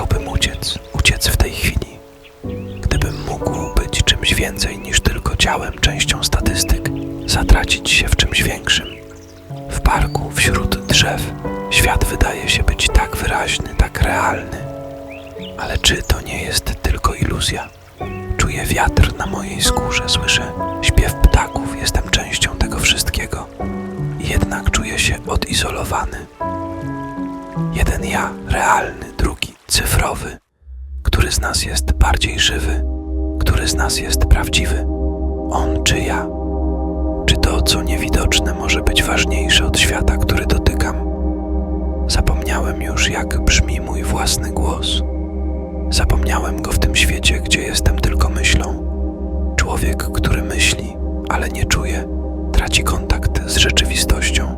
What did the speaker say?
Chciałbym uciec, uciec w tej chwili. Gdybym mógł być czymś więcej niż tylko ciałem, częścią statystyk, zatracić się w czymś większym. W parku, wśród drzew, świat wydaje się być tak wyraźny, tak realny. Ale czy to nie jest tylko iluzja? Czuję wiatr na mojej skórze, słyszę śpiew ptaków, jestem częścią tego wszystkiego. Jednak czuję się odizolowany. Jeden ja, realny, cyfrowy. Który z nas jest bardziej żywy? Który z nas jest prawdziwy? On czy ja? Czy to, co niewidoczne, może być ważniejsze od świata, który dotykam? Zapomniałem już, jak brzmi mój własny głos. Zapomniałem go w tym świecie, gdzie jestem tylko myślą. Człowiek, który myśli, ale nie czuje, traci kontakt z rzeczywistością.